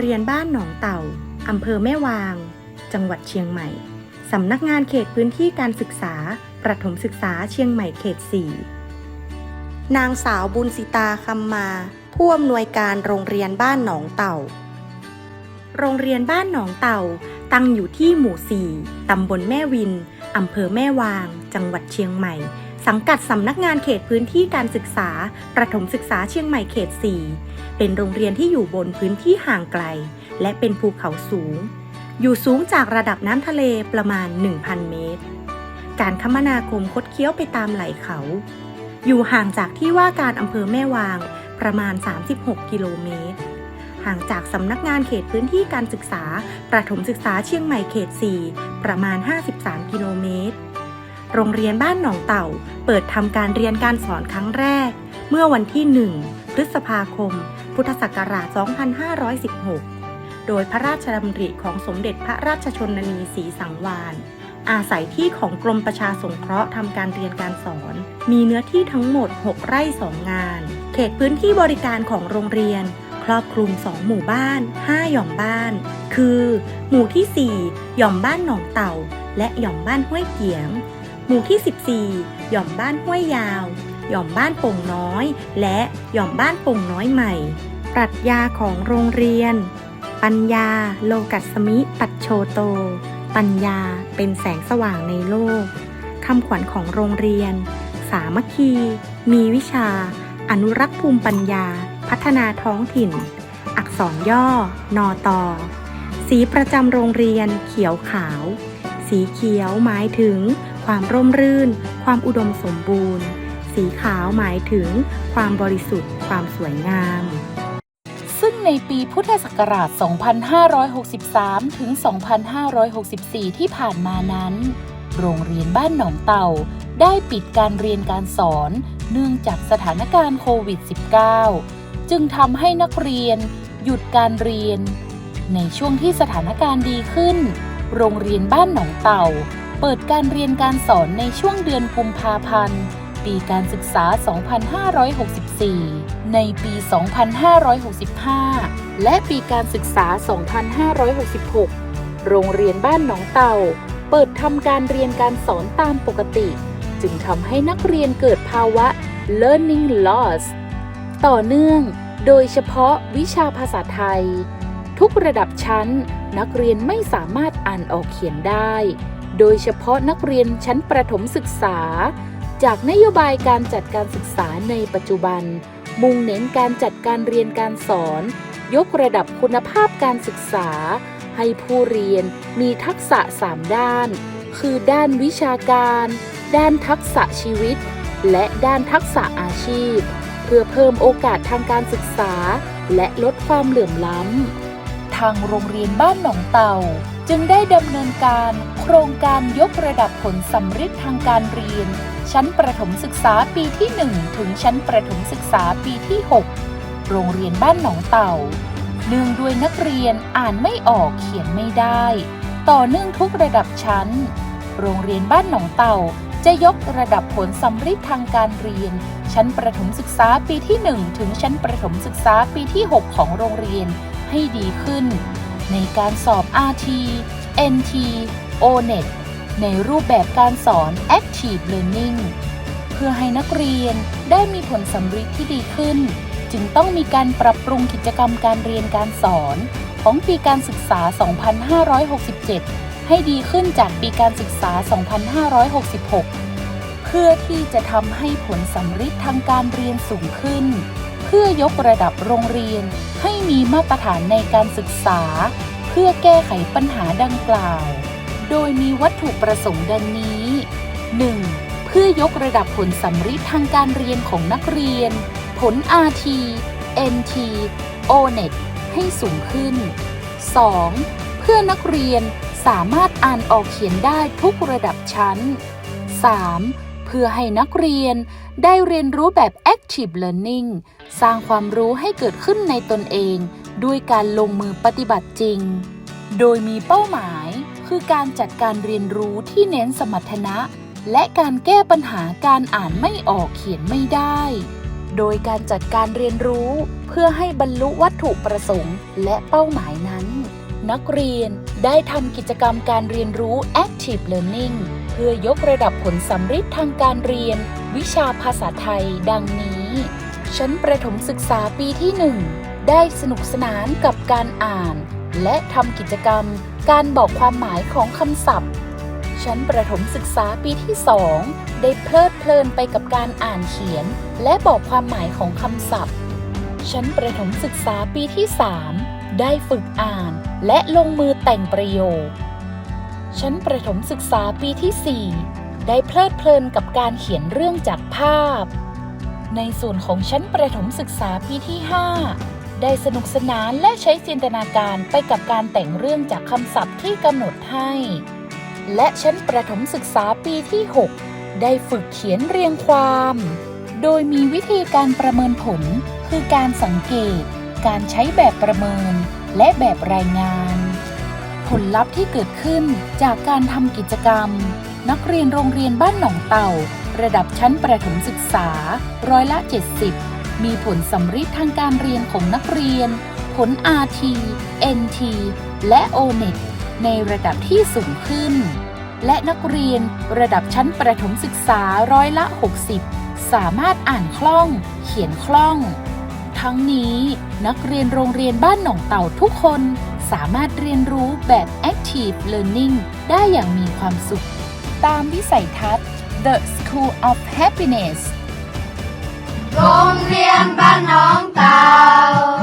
เรียนบ้านหนองเต่า อำเภอแม่วาง จังหวัดเชียงใหม่ สำนักงานเขตพื้นที่การศึกษา ประถมศึกษาเชียงใหม่เขต 4 นางสาวบุญสิตาคำมา ผู้อำนวยการโรงเรียนบ้านหนองเต่า โรงเรียนบ้านหนองเต่า ตั้งอยู่ที่หมู่ 4 ตำบลแม่วิน อำเภอแม่วาง จังหวัดเชียงใหม่ สังกัดสำนักงานเขตพื้นที่การศึกษา ประถมศึกษาเชียงใหม่เขต 4 เป็นโรงเรียนที่อยู่บนพื้นที่ห่างไกล และเป็นภูเขาสูง อยู่สูงจากระดับน้ำทะเลประมาณ 1,000 เมตร การคมนาคมคดเคี้ยวไปตามไหล่เขา อยู่ห่างจากที่ว่าการอำเภอแม่วางประมาณ 36 กิโลเมตร ห่างจากสำนักงานเขตพื้นที่การศึกษา ประถมศึกษาเชียงใหม่เขต 4 ประมาณ 53 กิโลเมตร โรงเรียนบ้านหนองเต่า เปิดทำการเรียนการสอนครั้งแรก เมื่อวันที่ 1 พฤษภาคม พุทธศักราช 2516 โดยพระราชดำริของสมเด็จพระราชชนนีศรีสังวาลอาศัยที่ของกรมประชาสงเคราะห์ทำการเรียนการสอน มีเนื้อที่ทั้งหมด 6 ไร่ 2 งาน เขตพื้นที่บริการของโรงเรียนครอบคลุม 2 หมู่บ้าน 5 หย่อมบ้าน คือ หมู่ที่ 4 หย่อมบ้านหนองเต่า และหย่อมบ้านห้วยเกียง หมู่ที่ 14 หย่อมบ้านห้วยยาว หย่อมบ้านโป่งน้อย และหย่อมบ้านโป่งน้อยใหม่ ปรัชญาของโรงเรียน ปัญญา โลกัสมิ ปัจโชโต ปัญญาเป็นแสงสว่างในโลกคำขวัญของโรงเรียน สามัคคี มีวิชา อนุรักษ์ภูมิปัญญา พัฒนาท้องถิ่น อักษรย่อ นอตอสีประจำโรงเรียน เขียวขาว สีเขียวหมายถึง ความร่มรื่น ความอุดมสมบูรณ์ สีขาวหมายถึง ความบริสุทธิ์ ความสวยงาม ซึ่งในปีพุทธศักราช 2563 ถึง 2564 ที่ผ่านมานั้น โรงเรียนบ้านหนองเต่า ได้ปิดการเรียนการสอน เนื่องจากสถานการณ์โควิด -19 จึงทำให้นักเรียน หยุดการเรียน ในช่วงที่สถานการณ์ดีขึ้น โรงเรียนบ้านหนองเต่า เปิดการเรียนการสอนในช่วงเดือนกุมภาพันธ์ ปีการศึกษา 2564 ในปี 2565 และปีการศึกษา 2566 โรงเรียนบ้านหนองเต่า เปิดทำการเรียนการสอนตามปกติ จึงทำให้นักเรียนเกิดภาวะ learning loss ต่อเนื่องโดยเฉพาะวิชาภาษาไทย ทุกระดับชั้น นักเรียนไม่สามารถอ่านออกเขียนได้ โดยเฉพาะนักเรียนชั้นประถมศึกษา จากนโยบายการจัดการศึกษาในปัจจุบัน มุ่งเน้นการจัดการเรียนการสอน ยกระดับคุณภาพการศึกษา ให้ผู้เรียนมีทักษะ 3 ด้าน คือด้านวิชาการ ด้านทักษะชีวิต และด้านทักษะอาชีพ เพื่อเพิ่มโอกาสทางการศึกษา และลดความเหลื่อมล้ำทางโรงเรียนบ้านหนองเต่า จึงได้ดำเนินการ ครงการยกระดับผลสำฤทธิ์ทางการเรียน ชั้นประถมศึกษาปีที่ 1 ถึงชั้นประถมศึกษาปีที่ 6 โรงเรียนบ้านหนองเต่า เนื่องด้วยนักเรียนอ่านไม่ออกเขียนไม่ได้ ต่อเนื่องทุกระดับชั้น โรงเรียนบ้านหนองเต่าจะยกระดับผลสำฤทธิ์ทางการเรียน ชั้นประถมศึกษาปีที่ 1 ถึงชั้นประถมศึกษาปีที่ 6 ของโรงเรียนให้ดีขึ้น ในการสอบ RT NT ONET ในรูปแบบการสอน Active Learning เพื่อให้นักเรียนได้มีผลสำฤทธิ์ที่ดีขึ้น จึงต้องมีการปรับปรุงกิจกรรมการเรียนการสอน ของปีการศึกษา 2567 ให้ดีขึ้นจากปีการศึกษา 2566 เพื่อที่จะทำให้ผลสำฤทธิ์ทางการเรียนสูงขึ้น เพื่อยกระดับโรงเรียนให้มีมาตรฐานในการศึกษา เพื่อแก้ไขปัญหาดังกล่าว โดยมีวัตถุประสงค์ดังนี้ 1. เพื่อยกระดับผลสำฤทธิ์ทางการเรียนของนักเรียน ผล RT NT ONET ให้สูงขึ้น 2. เพื่อนักเรียนสามารถอ่านออกเขียนได้ทุกระดับชั้น 3. เพื่อให้นักเรียนได้เรียนรู้แบบ Active Learning สร้างความรู้ให้เกิดขึ้นในตนเอง ด้วยการลงมือปฏิบัติจริง โดยมีเป้าหมาย คือการจัดการเรียนรู้ที่เน้นสมรรถนะ และการแก้ปัญหาการอ่านไม่ออกเขียนไม่ได้ โดยการจัดการเรียนรู้เพื่อให้บรรลุวัตถุประสงค์และเป้าหมายนั้น นักเรียนได้ทำกิจกรรมการเรียนรู้ Active Learning เพื่อยกระดับผลสำฤทธิ์ทางการเรียน วิชาภาษาไทย ดังนี้ ชั้นประถมศึกษาปีที่ 1 ได้สนุกสนานกับการอ่าน และทำกิจกรรม การบอกความหมายของคำศัพท์ ชั้นประถมศึกษาปีที่ 2 ได้เพลิดเพลินไปกับการอ่านเขียน และบอกความหมายของคำศัพท์ ชั้นประถมศึกษาปีที่ 3 ได้ฝึกอ่าน และลงมือแต่งประโยค ชั้นประถมศึกษาปีที่ 4 ได้เพลิดเพลินกับการเขียนเรื่องจากภาพ ในส่วนของชั้นประถมศึกษาปีที่ 5 ได้สนุกสนานและใช้จินตนาการไปกับการแต่งเรื่องจากคำศัพท์ที่กำหนดให้ และชั้นประถมศึกษาปีที่ 6 ได้ฝึกเขียนเรียงความ โดยมีวิธีการประเมินผล คือการสังเกต การใช้แบบประเมิน และแบบรายงาน ผลลัพธ์ที่เกิดขึ้นจากการทำกิจกรรม นักเรียนโรงเรียนบ้านหนองเต่า ระดับชั้นประถมศึกษา ร้อยละ 70 มีผลสำฤทธิ์ทางการเรียนของนักเรียน ผล RT NT และ ONET ในระดับที่สูงขึ้น และนักเรียนระดับชั้นประถมศึกษาร้อยละ 60 สามารถอ่านคล่อง เขียนคล่อง ทั้งนี้นักเรียนโรงเรียนบ้านหนองเต่าทุกคนสามารถเรียนรู้แบบ Active Learning ได้อย่างมีความสุข ตามวิสัยทัศน์ The School of Happiness โรงเรียนบ้านน้องเตา